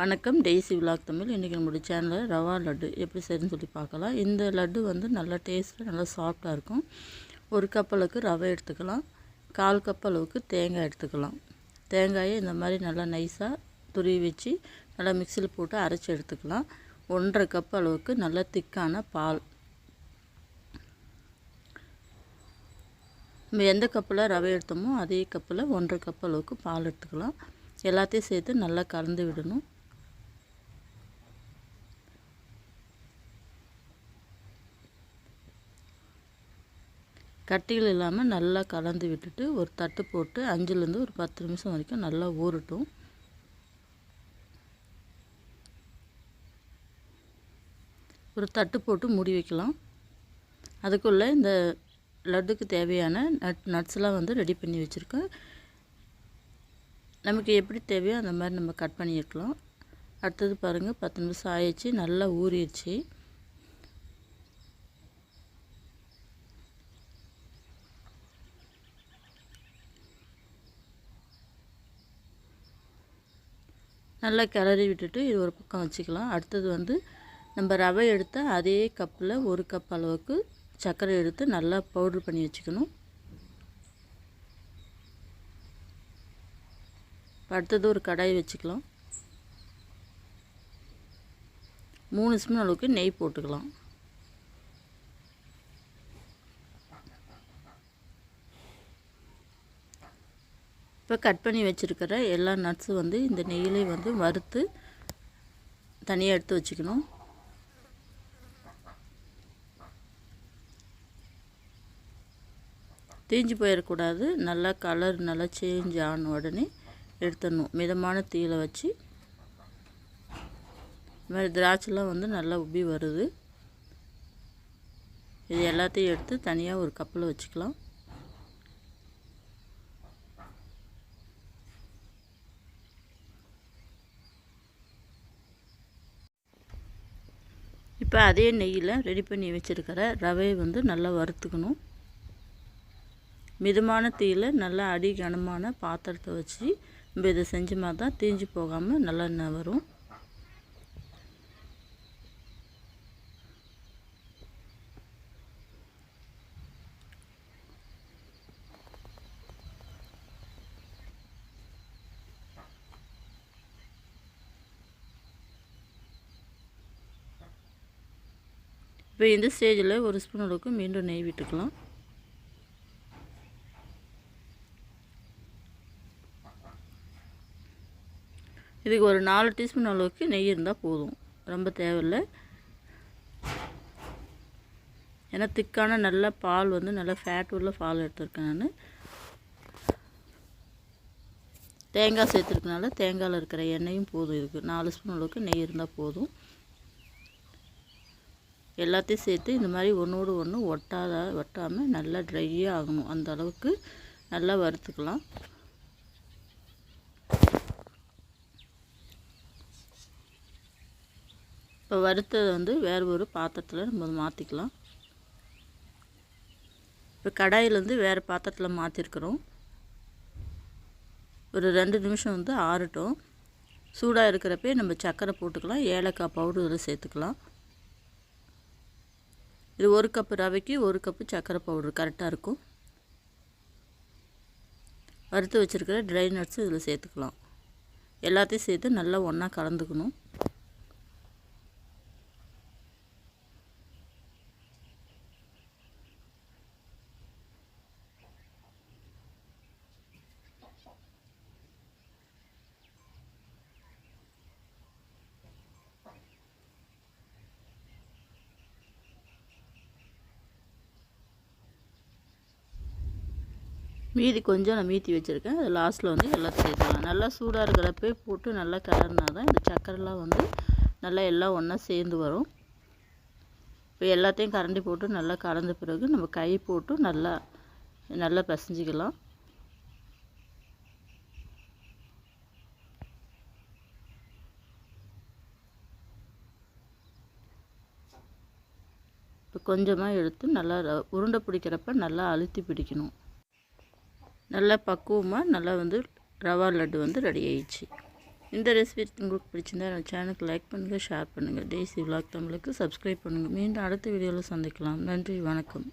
வணக்கம். Daisy vlog Tamil. இன்றைக்கி நம்மளுடைய சேனலில் ரவா லட்டு எப்படி செய்யணும்னு சொல்லி பார்க்கலாம். இந்த லட்டு வந்து நல்லா டேஸ்ட்டாக நல்லா சாஃப்டாக இருக்கும். ஒரு கப் அளவுக்கு ரவை எடுத்துக்கலாம். கால் கப் அளவுக்கு தேங்காய் எடுத்துக்கலாம். தேங்காயை இந்த மாதிரி நல்லா நைஸாக துருவி வச்சு நல்லா மிக்சியில் போட்டு அரைச்சி எடுத்துக்கலாம். ஒன்றரை கப் அளவுக்கு நல்லா திக்கான பால். நம்ம எந்த கப்பில் ரவை எடுத்தோமோ அதே கப்பில் ஒன்றரை கப் அளவுக்கு பால் எடுத்துக்கலாம். எல்லாத்தையும் சேர்த்து நல்லா கலந்து விடணும். கட்டிகள் இல்லாமல் நல்லா கலந்து விட்டுட்டு ஒரு தட்டு போட்டு அஞ்சுலேருந்து ஒரு பத்து நிமிஷம் வரைக்கும் நல்லா ஊறட்டும். ஒரு தட்டு போட்டு மூடி வைக்கலாம். அதுக்குள்ளே இந்த லட்டுக்கு தேவையான நட் நட்ஸ்லாம் வந்து ரெடி பண்ணி வச்சுருக்கேன். நமக்கு எப்படி தேவையோ அந்த மாதிரி நம்ம கட் பண்ணியிருக்கலாம் அடுத்தது பாருங்கள் பத்து நிமிஷம் ஆயிடுச்சு நல்லா ஊறிடுச்சு. நல்லா கிளறி விட்டுட்டு இது ஒரு பக்கம் வச்சுக்கலாம். அடுத்தது வந்து நம்ம ரவை எடுத்த அதே கப்பில் ஒரு கப் அளவுக்கு சர்க்கரை எடுத்து நல்லா பவுட்ரு பண்ணி வச்சுக்கணும். அடுத்தது ஒரு கடாய் வச்சுக்கலாம். மூணு ஸ்பூன் அளவுக்கு நெய் போட்டுக்கலாம். இப்போ கட் பண்ணி வச்சுருக்கிற எல்லா நட்ஸும் வந்து இந்த நெய்யிலே வந்து வறுத்து தனியாக எடுத்து வச்சுக்கணும். தீஞ்சு போயிடக்கூடாது நல்லா கலர் நல்லா சேஞ்ச் ஆன உடனே எடுத்துடணும். மிதமான தீயில வச்சு. இது மாதிரி திராட்சைலாம் வந்து நல்லா உப்பி வருது. இது எல்லாத்தையும் எடுத்து தனியாக ஒரு கப்பில் வச்சுக்கலாம். இப்போ அதே நெய்யில் ரெடி பண்ணி வச்சுருக்கிற ரவையை வந்து நல்லா வறுத்துக்கணும். மிதமான தீயில் நல்லா அடி கனமான பாத்திரத்தை வச்சு நம்ம இதை செஞ்சோமா தான் தீஞ்சு போகாமல் நல்லா வரும். இப்போ இந்த ஸ்டேஜில் ஒரு ஸ்பூன் அளவுக்கு மீண்டும் நெய் விட்டுக்கலாம். இதுக்கு ஒரு நாலு டீஸ்பூன் அளவுக்கு நெய் இருந்தால் போதும். ரொம்ப தேவையில்லை. ஏன்னா திக்கான நல்ல பால் வந்து நல்லா ஃபேட் உள்ள பால் எடுத்துருக்கேன் நான். தேங்காய் சேர்த்துருக்கனால தேங்காயில் இருக்கிற எண்ணெயும் போதும். இதுக்கு நாலு ஸ்பூன் அளவுக்கு நெய் இருந்தால் போதும். எல்லாத்தையும் சேர்த்து இந்த மாதிரி ஒன்றோடு ஒன்று ஒட்டாத ஒட்டாமல் நல்லா ட்ரையாக ஆகணும். அந்த அளவுக்கு நல்லா வறுத்துக்கலாம். இப்போ வறுத்ததை வந்து வேறு ஒரு பாத்திரத்தில் நம்ம மாற்றிக்கலாம் இப்போ கடாயிலேருந்து வேறு பாத்திரத்தில் மாற்றிருக்கிறோம் ஒரு ரெண்டு நிமிஷம் வந்து ஆறட்டும். சூடாக இருக்கிறப்பே நம்ம சர்க்கரை போட்டுக்கலாம். ஏலக்காய் பவுடர் சேர்த்துக்கலாம். இது ஒரு கப்பு ரவைக்கு ஒரு கப்பு சர்க்கரை பவுடர் கரெக்டாக இருக்கும். வறுத்து வச்சுருக்கிற ட்ரை நட்ஸ் இதில் சேர்த்துக்கலாம். எல்லாத்தையும் சேர்த்து நல்லா ஒன்றா கலந்துக்கணும். மீதி கொஞ்சம் நான் மீத்தி வச்சுருக்கேன். அது லாஸ்ட்டில் வந்து எல்லாம் சேர்த்துக்கலாம் நல்லா சூடாக இருக்கிறப்பே போட்டு நல்லா கலர்னா தான் இந்த சக்கரைலாம் வந்து நல்லா எல்லாம் ஒன்றா சேர்ந்து வரும். இப்போ எல்லாத்தையும் கரண்டி போட்டு நல்லா கலந்த பிறகு நம்ம கை போட்டு நல்லா நல்லா பிசைஞ்சிக்கலாம். இப்போ கொஞ்சமாக எடுத்து நல்லா உருண்டை பிடிக்கிறப்ப நல்லா அழுத்தி பிடிக்கணும். நல்லா பக்குவமாக நல்லா வந்து ரவா லட்டு வந்து ரெடி ஆயிடுச்சு. இந்த ரெசிபி உங்களுக்கு பிடிச்சிருந்தா நம்ம சேனலுக்கு லைக் பண்ணுங்கள் ஷேர் பண்ணுங்கள் டேசி விளாக் தமிழுக்கு சப்ஸ்கிரைப் பண்ணுங்கள் மீண்டும் அடுத்த வீடியோவில் சந்திக்கலாம். நன்றி வணக்கம்.